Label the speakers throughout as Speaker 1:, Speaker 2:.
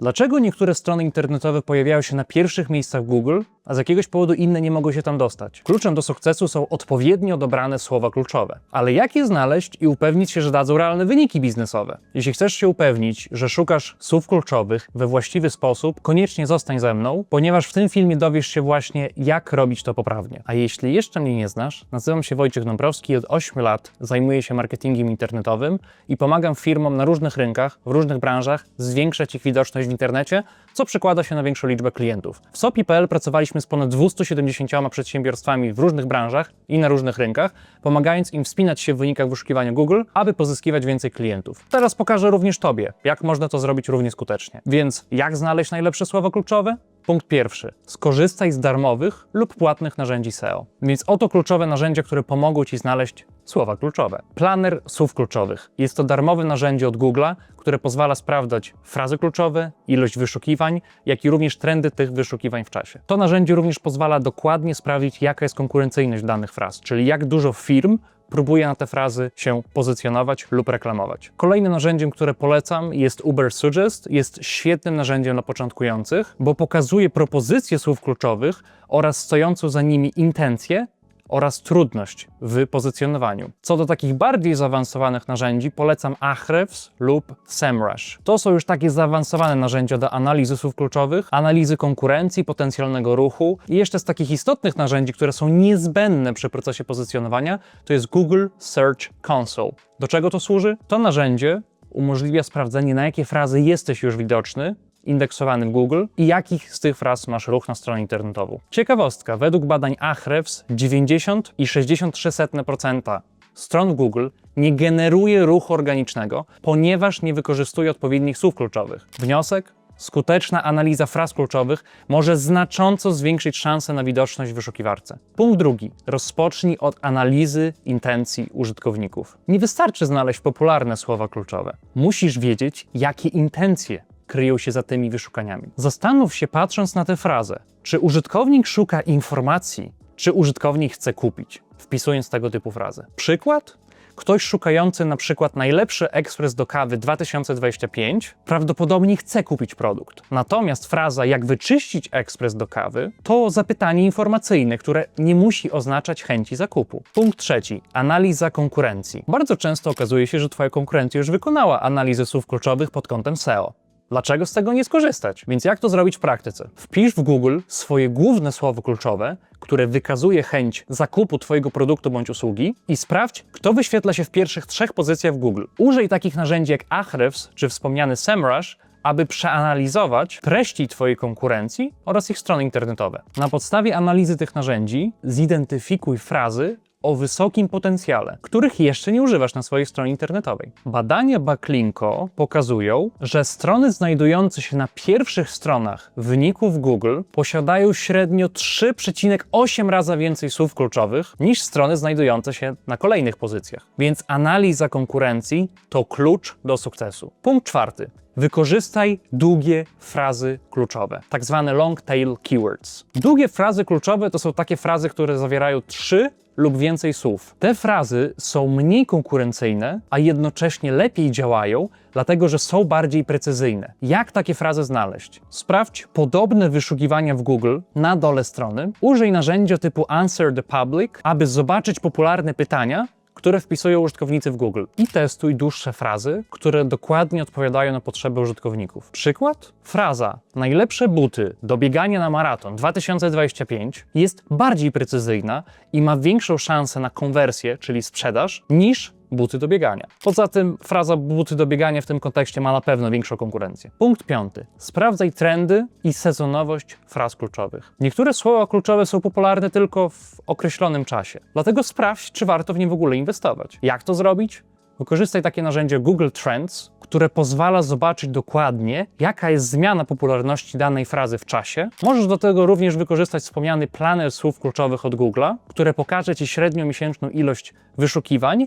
Speaker 1: Dlaczego niektóre strony internetowe pojawiają się na pierwszych miejscach Google, a z jakiegoś powodu inne nie mogą się tam dostać? Kluczem do sukcesu są odpowiednio dobrane słowa kluczowe. Ale jak je znaleźć i upewnić się, że dadzą realne wyniki biznesowe? Jeśli chcesz się upewnić, że szukasz słów kluczowych we właściwy sposób, koniecznie zostań ze mną, ponieważ w tym filmie dowiesz się właśnie, jak robić to poprawnie. A jeśli jeszcze mnie nie znasz, nazywam się Wojciech Dąbrowski i od 8 lat zajmuję się marketingiem internetowym i pomagam firmom na różnych rynkach, w różnych branżach zwiększać ich widoczność w internecie, co przekłada się na większą liczbę klientów. W SOPI.pl pracowaliśmy z ponad 270 przedsiębiorstwami w różnych branżach i na różnych rynkach, pomagając im wspinać się w wynikach wyszukiwania Google, aby pozyskiwać więcej klientów. Teraz pokażę również Tobie, jak można to zrobić równie skutecznie. Więc jak znaleźć najlepsze słowa kluczowe? Punkt pierwszy. Skorzystaj z darmowych lub płatnych narzędzi SEO. Więc oto kluczowe narzędzia, które pomogą Ci znaleźć słowa kluczowe. Planer słów kluczowych. Jest to darmowe narzędzie od Google'a, które pozwala sprawdzać frazy kluczowe, ilość wyszukiwań, jak i również trendy tych wyszukiwań w czasie. To narzędzie również pozwala dokładnie sprawdzić, jaka jest konkurencyjność danych fraz, czyli jak dużo firm próbuje na te frazy się pozycjonować lub reklamować. Kolejnym narzędziem, które polecam jest Uber Suggest. Jest świetnym narzędziem dla początkujących, bo pokazuje propozycje słów kluczowych oraz stojącą za nimi intencje oraz trudność w pozycjonowaniu. Co do takich bardziej zaawansowanych narzędzi, polecam Ahrefs lub SEMrush. To są już takie zaawansowane narzędzia do analizy słów kluczowych, analizy konkurencji, potencjalnego ruchu i jeszcze z takich istotnych narzędzi, które są niezbędne przy procesie pozycjonowania, to jest Google Search Console. Do czego to służy? To narzędzie umożliwia sprawdzenie, na jakie frazy jesteś już widoczny, indeksowany w Google i jakich z tych fraz masz ruch na stronę internetową. Ciekawostka, według badań Ahrefs 90 i 63% stron Google nie generuje ruchu organicznego, ponieważ nie wykorzystuje odpowiednich słów kluczowych. Wniosek? Skuteczna analiza fraz kluczowych może znacząco zwiększyć szanse na widoczność w wyszukiwarce. Punkt drugi. Rozpocznij od analizy intencji użytkowników. Nie wystarczy znaleźć popularne słowa kluczowe. Musisz wiedzieć, jakie intencje kryją się za tymi wyszukaniami. Zastanów się, patrząc na tę frazę, czy użytkownik szuka informacji, czy użytkownik chce kupić, wpisując tego typu frazę. Przykład? Ktoś szukający na przykład najlepszy ekspres do kawy 2025 prawdopodobnie chce kupić produkt. Natomiast fraza jak wyczyścić ekspres do kawy to zapytanie informacyjne, które nie musi oznaczać chęci zakupu. Punkt trzeci. Analiza konkurencji. Bardzo często okazuje się, że Twoja konkurencja już wykonała analizę słów kluczowych pod kątem SEO. Dlaczego z tego nie skorzystać? Więc jak to zrobić w praktyce? Wpisz w Google swoje główne słowo kluczowe, które wykazuje chęć zakupu Twojego produktu bądź usługi i sprawdź, kto wyświetla się w pierwszych trzech pozycjach w Google. Użyj takich narzędzi jak Ahrefs czy wspomniany SEMrush, aby przeanalizować treści Twojej konkurencji oraz ich strony internetowe. Na podstawie analizy tych narzędzi zidentyfikuj frazy, o wysokim potencjale, których jeszcze nie używasz na swojej stronie internetowej. Badania Backlinko pokazują, że strony znajdujące się na pierwszych stronach wyników Google posiadają średnio 3,8 razy więcej słów kluczowych niż strony znajdujące się na kolejnych pozycjach. Więc analiza konkurencji to klucz do sukcesu. Punkt czwarty. Wykorzystaj długie frazy kluczowe, tak zwane long tail keywords. Długie frazy kluczowe to są takie frazy, które zawierają trzy lub więcej słów. Te frazy są mniej konkurencyjne, a jednocześnie lepiej działają, dlatego że są bardziej precyzyjne. Jak takie frazy znaleźć? Sprawdź podobne wyszukiwania w Google na dole strony. Użyj narzędzia typu Answer the Public, aby zobaczyć popularne pytania które wpisują użytkownicy w Google i testuj dłuższe frazy, które dokładnie odpowiadają na potrzeby użytkowników. Przykład? Fraza najlepsze buty do biegania na maraton 2025 jest bardziej precyzyjna i ma większą szansę na konwersję, czyli sprzedaż, niż buty do biegania. Poza tym fraza buty do biegania w tym kontekście ma na pewno większą konkurencję. Punkt piąty. Sprawdzaj trendy i sezonowość fraz kluczowych. Niektóre słowa kluczowe są popularne tylko w określonym czasie. Dlatego sprawdź, czy warto w nie w ogóle inwestować. Jak to zrobić? Wykorzystaj takie narzędzie Google Trends, które pozwala zobaczyć dokładnie, jaka jest zmiana popularności danej frazy w czasie. Możesz do tego również wykorzystać wspomniany planer słów kluczowych od Google'a, które pokaże Ci średnią miesięczną ilość wyszukiwań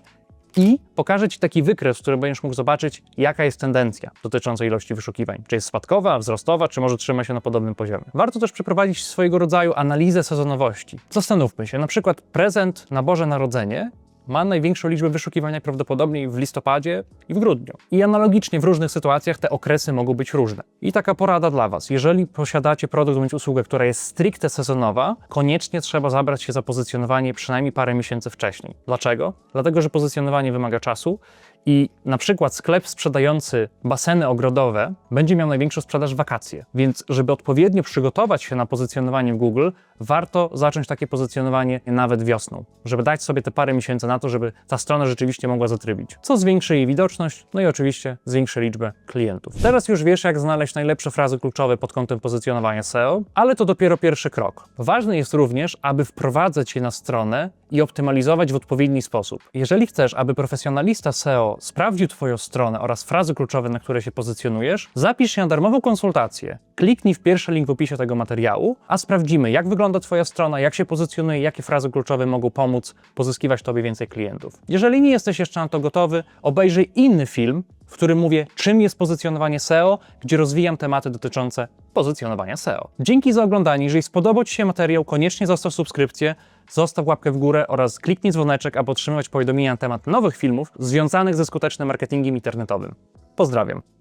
Speaker 1: i pokażę Ci taki wykres, w którym będziesz mógł zobaczyć, jaka jest tendencja dotycząca ilości wyszukiwań. Czy jest spadkowa, wzrostowa, czy może trzyma się na podobnym poziomie. Warto też przeprowadzić swojego rodzaju analizę sezonowości. Zastanówmy się, na przykład prezent na Boże Narodzenie ma największą liczbę wyszukiwań prawdopodobnie w listopadzie i w grudniu. I analogicznie w różnych sytuacjach te okresy mogą być różne. I taka porada dla Was. Jeżeli posiadacie produkt bądź usługę, która jest stricte sezonowa, koniecznie trzeba zabrać się za pozycjonowanie przynajmniej parę miesięcy wcześniej. Dlaczego? Dlatego, że pozycjonowanie wymaga czasu i na przykład sklep sprzedający baseny ogrodowe będzie miał największą sprzedaż wakacje. Więc żeby odpowiednio przygotować się na pozycjonowanie w Google, warto zacząć takie pozycjonowanie nawet wiosną, żeby dać sobie te parę miesięcy na to, żeby ta strona rzeczywiście mogła zatrybić. Co zwiększy jej widoczność, no i oczywiście zwiększy liczbę klientów. Teraz już wiesz, jak znaleźć najlepsze frazy kluczowe pod kątem pozycjonowania SEO, ale to dopiero pierwszy krok. Ważne jest również, aby wprowadzać je na stronę i optymalizować w odpowiedni sposób. Jeżeli chcesz, aby profesjonalista SEO sprawdził Twoją stronę oraz frazy kluczowe, na które się pozycjonujesz, zapisz się na darmową konsultację. Kliknij w pierwszy link w opisie tego materiału, a sprawdzimy, jak wygląda Twoja strona, jak się pozycjonuje, jakie frazy kluczowe mogą pomóc pozyskiwać Tobie więcej klientów. Jeżeli nie jesteś jeszcze na to gotowy, obejrzyj inny film, w którym mówię, czym jest pozycjonowanie SEO, gdzie rozwijam tematy dotyczące pozycjonowania SEO. Dzięki za oglądanie. Jeżeli spodobał Ci się materiał, koniecznie zostaw subskrypcję, zostaw łapkę w górę oraz kliknij dzwoneczek, aby otrzymywać powiadomienia na temat nowych filmów związanych ze skutecznym marketingiem internetowym. Pozdrawiam.